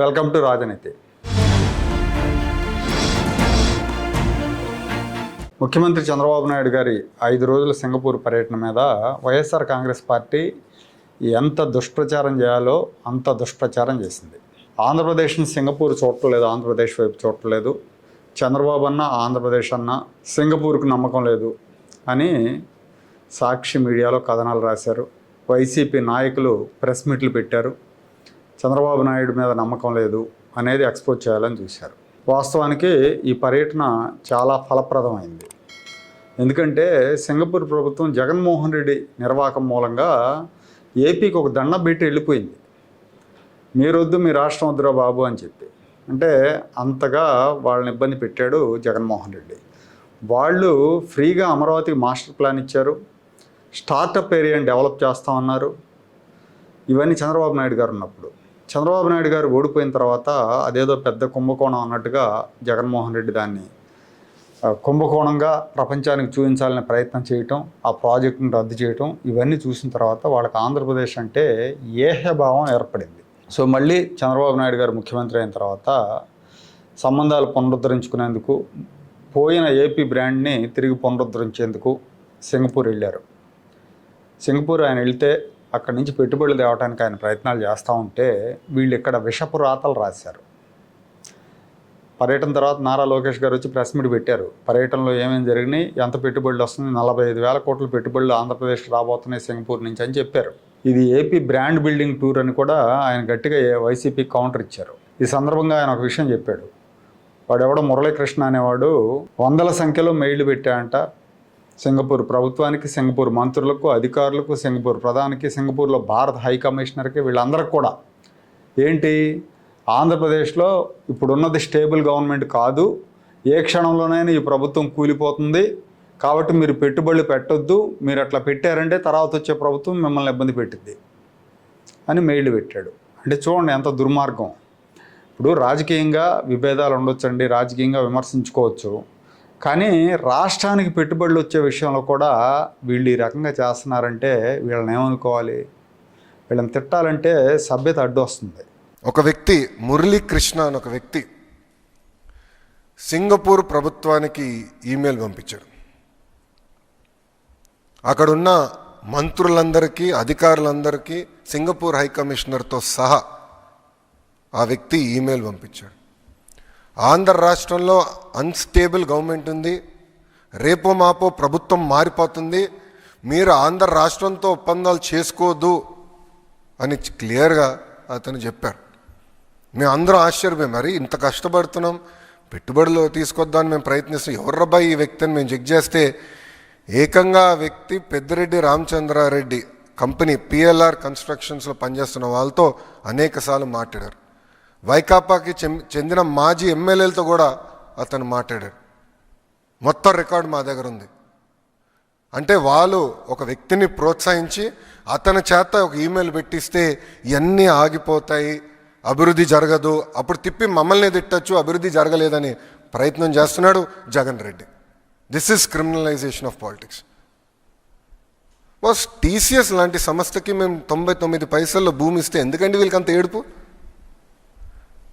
Welcome to రాజనీతి. ముఖ్యమంత్రి చంద్రబాబు నాయుడు గారి ఐదు రోజుల సింగపూర్ పర్యటన మీద వైఎస్ఆర్ కాంగ్రెస్ పార్టీ ఎంత దుష్ప్రచారం చేయాలో అంత దుష్ప్రచారం చేసింది. ఆంధ్రప్రదేశ్ని సింగపూర్ చూడట్లేదు ఆంధ్రప్రదేశ్ వైపు చూడట్లేదు. చంద్రబాబు అన్న ఆంధ్రప్రదేశ్ అన్న సింగపూర్కు నమ్మకం లేదు అని సాక్షి మీడియాలో కథనాలు రాశారు. వైసీపీ నాయకులు ప్రెస్ మీట్లు పెట్టారు. చంద్రబాబు నాయుడు మీద నమ్మకం లేదు అనేది ఎక్స్పోజ్ చేయాలని చూశారు. వాస్తవానికి ఈ పర్యటన చాలా ఫలప్రదమైంది. ఎందుకంటే సింగపూర్ ప్రభుత్వం జగన్మోహన్ రెడ్డి నిర్వాహకం మూలంగా ఏపీకి ఒక దండ పెట్టి వెళ్ళిపోయింది. మీరొద్దు మీ రాష్ట్రం వద్దురా బాబు అని చెప్పి. అంటే అంతగా వాళ్ళని ఇబ్బంది పెట్టాడు జగన్మోహన్ రెడ్డి. వాళ్ళు ఫ్రీగా అమరావతికి మాస్టర్ ప్లాన్ ఇచ్చారు. స్టార్టప్ ఏరియాని డెవలప్ చేస్తామన్నారు. ఇవన్నీ చంద్రబాబు నాయుడు గారు ఉన్నప్పుడు. చంద్రబాబు నాయుడు గారు ఓడిపోయిన తర్వాత అదేదో పెద్ద కుంభకోణం అన్నట్టుగా జగన్మోహన్ రెడ్డి దాన్ని కుంభకోణంగా ప్రపంచానికి చూపించాలనే ప్రయత్నం చేయటం ఆ ప్రాజెక్టును రద్దు చేయటం ఇవన్నీ చూసిన తర్వాత వాళ్ళకి ఆంధ్రప్రదేశ్ అంటే ఏహ్యభావం ఏర్పడింది. సో మళ్ళీ చంద్రబాబు నాయుడు గారు ముఖ్యమంత్రి అయిన తర్వాత సంబంధాలు పునరుద్ధరించుకునేందుకు పోయిన ఏపీ బ్రాండ్ని తిరిగి పునరుద్ధరించేందుకు సింగపూర్ వెళ్ళారు. సింగపూర్ ఆయన వెళ్తే అక్కడి నుంచి పెట్టుబడులు తేవడానికి ఆయన ప్రయత్నాలు చేస్తూ ఉంటే వీళ్ళు ఇక్కడ విషపు రాతలు రాశారు. పర్యటన తర్వాత నారా లోకేష్ గారు వచ్చి ప్రెస్ మీట్ పెట్టారు. పర్యటనలో ఏమేమి జరిగినాయి? ఎంత పెట్టుబడులు వస్తుంది నలభై ఐదు వేల కోట్ల పెట్టుబడులు ఆంధ్రప్రదేశ్ రాబోతున్నాయి సింగపూర్ నుంచి అని చెప్పారు. ఇది ఏపీ బ్రాండ్ బిల్డింగ్ టూర్ అని కూడా ఆయన గట్టిగా వైసీపీ కౌంటర్ ఇచ్చారు. ఈ సందర్భంగా ఆయన ఒక విషయం చెప్పాడు. వాడెవడో మురళీకృష్ణ అనేవాడు వందల సంఖ్యలో మెయిల్ పెట్టాడంట. సింగపూర్ ప్రభుత్వానికి సింగపూర్ మంత్రులకు అధికారులకు సింగపూర్ ప్రధానికి సింగపూర్లో భారత హై కమిషనర్కి వీళ్ళందరికి కూడా. ఏంటి? ఆంధ్రప్రదేశ్లో ఇప్పుడున్నది స్టేబుల్ గవర్నమెంట్ కాదు. ఏ క్షణంలోనైనా ఈ ప్రభుత్వం కూలిపోతుంది. కాబట్టి మీరు పెట్టుబడులు పెట్టొద్దు. మీరు అట్లా పెట్టారంటే తర్వాత వచ్చే ప్రభుత్వం మిమ్మల్ని ఇబ్బంది పెట్టింది అని మెయిల్ పెట్టాడు. అంటే చూడండి ఎంత దుర్మార్గం. ఇప్పుడు రాజకీయంగా విభేదాలు ఉండొచ్చండి. రాజకీయంగా విమర్శించుకోవచ్చు. కానీ రాష్ట్రానికి పెట్టుబడులు వచ్చే విషయంలో కూడా వీళ్ళు ఈ రకంగా చేస్తున్నారంటే వీళ్ళని ఏమనుకోవాలి? వీళ్ళని తిట్టాలంటే సభ్యత అడ్డు వస్తుంది. ఒక వ్యక్తి మురళీకృష్ణ అని ఒక వ్యక్తి సింగపూర్ ప్రభుత్వానికి ఈమెయిల్ పంపించాడు. అక్కడున్న మంత్రులందరికీ అధికారులందరికీ సింగపూర్ హై కమిషనర్తో సహా ఆ వ్యక్తి ఈమెయిల్ పంపించాడు. ఆంధ్ర రాష్ట్రంలో అన్స్టేబుల్ గవర్నమెంట్ ఉంది. రేపో మాపో ప్రభుత్వం మారిపోతుంది. మీరు ఆంధ్ర రాష్ట్రంతో ఒప్పందాలు చేసుకోవద్దు అని క్లియర్గా అతను చెప్పారు. మేము అందరం ఆశ్చర్యపోయి మరి ఇంత కష్టపడుతున్నాం. పెట్టుబడులు తీసుకొద్దామని మేము ప్రయత్నిస్తాం ఎవర్రబ్బా ఈ వ్యక్తిని మేము చెక్ చేస్తే ఏకంగా ఆ వ్యక్తి పెద్దిరెడ్డి రామచంద్రారెడ్డి కంపెనీ పిఎల్ఆర్ కన్స్ట్రక్షన్స్లో పనిచేస్తున్న వాళ్ళతో అనేకసార్లు మాట్లాడారు. వైకాపాకి చెందిన మాజీ ఎమ్మెల్యేలతో కూడా అతను మాట్లాడాడు. మొత్తం రికార్డు మా దగ్గర ఉంది. అంటే వాళ్ళు ఒక వ్యక్తిని ప్రోత్సహించి అతని చేత ఒక ఈమెయిల్ పెట్టిస్తే ఇవన్నీ ఆగిపోతాయి అభివృద్ధి జరగదు అప్పుడు తిప్పి మమ్మల్ని తిట్టచ్చు అభివృద్ధి జరగలేదని ప్రయత్నం చేస్తున్నాడు Jagan Reddy. This is criminalisation of politics boss TCS లాంటి సంస్థకి మేము తొంభై తొమ్మిది పైసల్లో భూమి ఇస్తే ఎందుకండి వీళ్ళకి అంత ఏడుపు?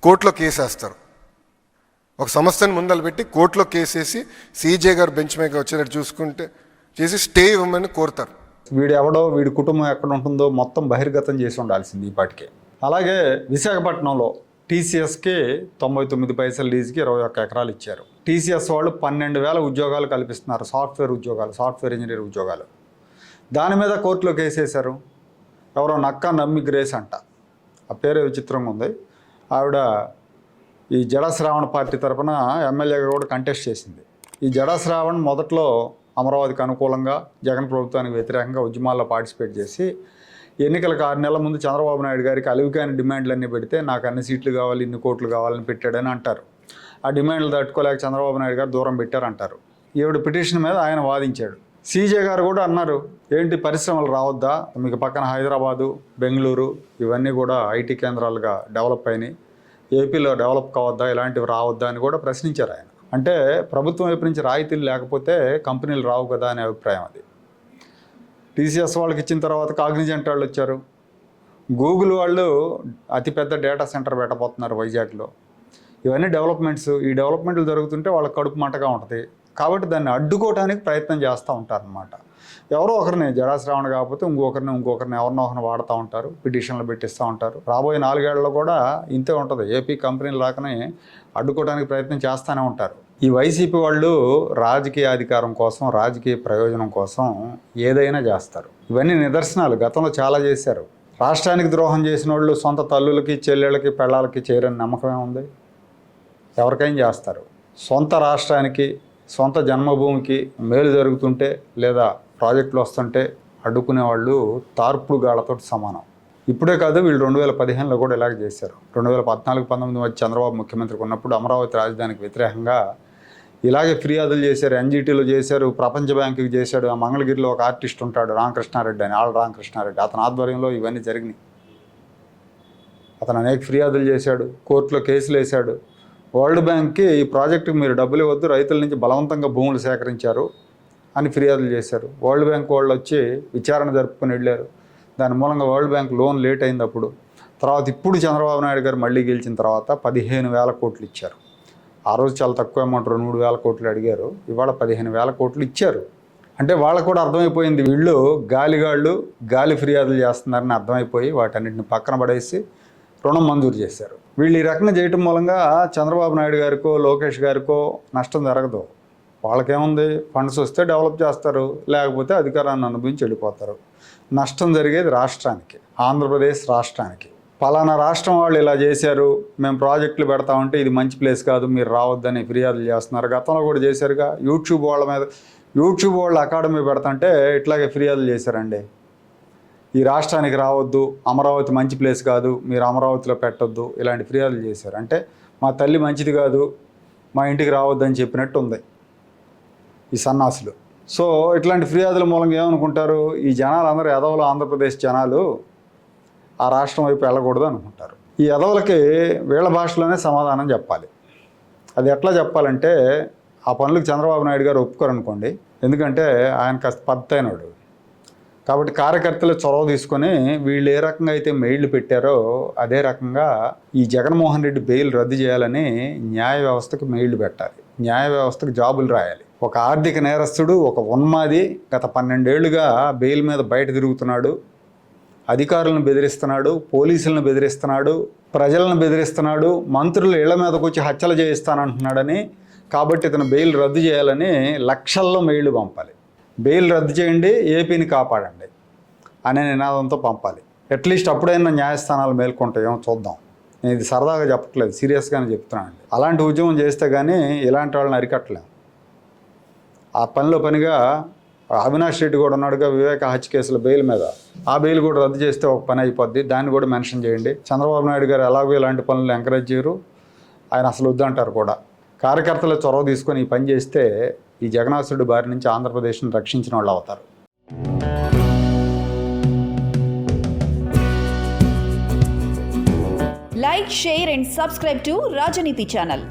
కోర్టులో కేసేస్తారు ఒక సంస్థని ముందలు పెట్టి కోర్టులో కేసేసి సీజే గారు బెంచ్ మీద వచ్చేటట్టు చూసుకుంటే చేసి స్టే ఇవ్వమని కోరుతారు. వీడు ఎవడో వీడి కుటుంబం ఎక్కడ ఉంటుందో మొత్తం బహిర్గతం చేసి ఉండాల్సింది ఈ పాటికే. అలాగే విశాఖపట్నంలో టీసీఎస్కి తొంభై తొమ్మిది పైసలు లీజుకి ఇరవై ఒక్క ఎకరాలు ఇచ్చారు. టీసీఎస్ వాళ్ళు పన్నెండు వేల ఉద్యోగాలు కల్పిస్తున్నారు సాఫ్ట్వేర్ ఉద్యోగాలు సాఫ్ట్వేర్ ఇంజనీర్ ఉద్యోగాలు. దాని మీద కోర్టులో కేసేశారు ఎవరో నక్క నమ్మి గ్రేస్ అంట. ఆ పేరే విచిత్రంగా ఉంది. ఆవిడ ఈ జడాశ్రావణ పార్టీ తరఫున ఎమ్మెల్యేగా కూడా కంటెస్ట్ చేసింది. ఈ జడాశ్రావణ్ మొదట్లో అమరావతికి అనుకూలంగా జగన్ ప్రభుత్వానికి వ్యతిరేకంగా ఉద్యమాల్లో పార్టిసిపేట్ చేసి ఎన్నికలకు ఆరు నెలల ముందు చంద్రబాబు నాయుడు గారికి అలివికాని డిమాండ్లన్నీ పెడితే నాకు అన్ని సీట్లు కావాలి ఇన్ని కోట్లు కావాలని పెట్టాడని అంటారు. ఆ డిమాండ్లు తట్టుకోలేక చంద్రబాబు నాయుడు గారు దూరం పెట్టారంటారు. ఈవిడ పిటిషన్ మీద ఆయన వాదించాడు. సీజే గారు కూడా అన్నారు ఏంటి పరిశ్రమలు రావద్దా? మీకు పక్కన హైదరాబాదు బెంగళూరు ఇవన్నీ కూడా ఐటీ కేంద్రాలుగా డెవలప్ అయినాయి. ఏపీలో డెవలప్ కావద్దా? ఇలాంటివి రావద్దా? అని కూడా ప్రశ్నించారు ఆయన. అంటే ప్రభుత్వం వైపు నుంచి రాయితీలు లేకపోతే కంపెనీలు రావు కదా అనే అభిప్రాయం అది. టీసీఎస్ వాళ్ళకి ఇచ్చిన తర్వాత కాగ్నిజెంట్ వాళ్ళు వచ్చారు. గూగుల్ వాళ్ళు అతిపెద్ద డేటా సెంటర్ పెట్టబోతున్నారు వైజాగ్లో. ఇవన్నీ డెవలప్మెంట్స్. ఈ డెవలప్మెంట్లు జరుగుతుంటే వాళ్ళకి కడుపు మంటగా ఉంటుంది. కాబట్టి దాన్ని అడ్డుకోవడానికి ప్రయత్నం చేస్తూ ఉంటారనమాట ఎవరో ఒకరిని జడాశ్రావణ కాకపోతే ఇంకొకరిని ఇంకొకరిని ఎవరినో ఒకరిని వాడుతూ ఉంటారు పిటిషన్లు పెట్టిస్తూ ఉంటారు. రాబోయే నాలుగేళ్ళలో కూడా ఇంతే ఉంటుంది. ఏపీ కంపెనీలు రాకనే అడ్డుకోవడానికి ప్రయత్నం చేస్తూనే ఉంటారు. ఈ వైసీపీ వాళ్ళు రాజకీయ అధికారం కోసం రాజకీయ ప్రయోజనం కోసం ఏదైనా చేస్తారు. ఇవన్నీ నిదర్శనాలు. గతంలో చాలా చేశారు. రాష్ట్రానికి ద్రోహం చేసిన వాళ్ళు సొంత తల్లులకి చెల్లెళ్ళకి పెళ్ళాలకి చేరని నమ్మకమే ఉంది ఎవరికైనా చేస్తారు. సొంత రాష్ట్రానికి సొంత జన్మభూమికి మేలు జరుగుతుంటే లేదా ప్రాజెక్టులు వస్తుంటే అడ్డుకునే వాళ్ళు తార్పుడు గాళ్ళతో సమానం. ఇప్పుడే కాదు వీళ్ళు రెండు వేల పదిహేనులో కూడా ఇలాగ చేశారు. రెండు వేల పద్నాలుగు పంతొమ్మిది మధ్య చంద్రబాబు ముఖ్యమంత్రికి ఉన్నప్పుడు అమరావతి రాజధానికి వ్యతిరేకంగా ఇలాగే ఫిర్యాదులు చేశారు ఎన్జిటీలో చేశారు ప్రపంచ బ్యాంకుకి చేశాడు. ఆ మంగళగిరిలో ఒక ఆర్టిస్ట్ ఉంటాడు రామకృష్ణారెడ్డి అని ఆళ్ళ రామకృష్ణారెడ్డి. అతని ఆధ్వర్యంలో ఇవన్నీ జరిగినాయి. అతను అనేక ఫిర్యాదులు చేశాడు కోర్టులో కేసులు వేశాడు. వరల్డ్ బ్యాంక్కి ఈ ప్రాజెక్టుకి మీరు డబ్బులు ఇవ్వద్దు రైతుల నుంచి బలవంతంగా భూములు సేకరించారు అని ఫిర్యాదులు చేశారు. వరల్డ్ బ్యాంక్ వాళ్ళు వచ్చి విచారణ జరుపుకొని వెళ్ళారు. దాని మూలంగా వరల్డ్ బ్యాంక్ లోన్ లేట్ అయింది అప్పుడు. తర్వాత ఇప్పుడు చంద్రబాబు నాయుడు గారు మళ్ళీ గెలిచిన తర్వాత పదిహేను వేల కోట్లు ఇచ్చారు. ఆ రోజు చాలా తక్కువ అమౌంట్ రెండు మూడు వేల కోట్లు అడిగారు. ఇవాళ పదిహేను వేల కోట్లు ఇచ్చారు. అంటే వాళ్ళకు కూడా అర్థమైపోయింది వీళ్ళు గాలిగాళ్ళు గాలి ఫిర్యాదులు చేస్తున్నారని అర్థమైపోయి వాటన్నిటిని పక్కన పడేసి రుణం మంజూరు చేశారు. వీళ్ళు ఈ రకంగా చేయటం మూలంగా చంద్రబాబు నాయుడు గారికో లోకేష్ గారికో నష్టం జరగదు. వాళ్ళకేముంది? ఫండ్స్ వస్తే డెవలప్ చేస్తారు. లేకపోతే అధికారాన్ని అనుభవించి వెళ్ళిపోతారు. నష్టం జరిగేది రాష్ట్రానికి ఆంధ్రప్రదేశ్ రాష్ట్రానికి. పలానా రాష్ట్రం వాళ్ళు ఇలా చేశారు మేము ప్రాజెక్టులు పెడతామంటే ఇది మంచి ప్లేస్ కాదు మీరు రావద్దని ఫిర్యాదులు చేస్తున్నారు. గతంలో కూడా చేశారుగా. యూట్యూబ్ వాళ్ళ మీద యూట్యూబ్ వాళ్ళు అకాడమీ పెడతాంటే ఇట్లాగే ఫిర్యాదులు చేశారండి. ఈ రాష్ట్రానికి రావద్దు అమరావతి మంచి ప్లేస్ కాదు మీరు అమరావతిలో పెట్టొద్దు ఇలాంటి ఫిర్యాదులు చేశారు. అంటే మా తల్లి మంచిది కాదు మా ఇంటికి రావద్దని చెప్పినట్టు ఉంది ఈ సన్నాసులు. సో ఇట్లాంటి ఫిర్యాదుల మూలంగా ఏమనుకుంటారు? ఈ జనాలు అందరూ ఎదవలు ఆంధ్రప్రదేశ్ జనాలు ఆ రాష్ట్రం వైపు వెళ్ళకూడదు అనుకుంటారు. ఈ ఎదవలకి వీళ్ళ భాషలోనే సమాధానం చెప్పాలి. అది ఎట్లా చెప్పాలంటే ఆ పనులకు చంద్రబాబు నాయుడు గారు ఒప్పుకోరు అనుకోండి ఎందుకంటే ఆయన కాస్త పద్ధతి అయినాడు కాబట్టి కార్యకర్తలు చొరవ తీసుకొని వీళ్ళు ఏ రకంగా అయితే మెయిల్లు పెట్టారో అదే రకంగా ఈ జగన్మోహన్ రెడ్డి బెయిల్ రద్దు చేయాలని న్యాయ వ్యవస్థకు మెయిల్లు పెట్టాలి. న్యాయ వ్యవస్థకు జాబులు రాయాలి. ఒక ఆర్థిక నేరస్తుడు ఒక ఉన్మాది గత పన్నెండేళ్ళుగా బెయిల్ మీద బయట తిరుగుతున్నాడు. అధికారులను బెదిరిస్తున్నాడు పోలీసులను బెదిరిస్తున్నాడు ప్రజలను బెదిరిస్తున్నాడు మంత్రులు ఇళ్ళ మీదకు వచ్చి హత్యలు చేయిస్తానంటున్నాడని కాబట్టి ఇతను బెయిల్ రద్దు చేయాలని లక్షల్లో మెయిల్ పంపాలి. బెయిల్ రద్దు చేయండి ఏపీని కాపాడండి అనే నినాదంతో పంపాలి. అట్లీస్ట్ అప్పుడైనా న్యాయస్థానాలు మేల్కొంటాయేమో చూద్దాం. నేను ఇది సరదాగా చెప్పట్లేదు సీరియస్గానే చెప్తున్నానండి. అలాంటి ఉద్యమం చేస్తే కానీ ఇలాంటి వాళ్ళని అరికట్టలేము ఆ పనిలో పనిగా అవినాష్ రెడ్డి కూడా ఉన్నాడుగా వివేక హత్య కేసుల బెయిల్ మీద. ఆ బెయిల్ కూడా రద్దు చేస్తే ఒక పని అయిపోద్ది దాన్ని కూడా మెన్షన్ చేయండి. చంద్రబాబు నాయుడు గారు ఎలాగో ఇలాంటి పనులు ఎంకరేజ్ చేయరు ఆయన అసలు వద్దంటారు కూడా. కార్యకర్తలు చొరవ తీసుకొని ఈ పని చేస్తే ఈ జగనాథుడు బారి నుంచి ఆంధ్రప్రదేశ్ను రక్షించిన వాళ్ళు అవుతారు. Like share and subscribe to Rajaneeti channel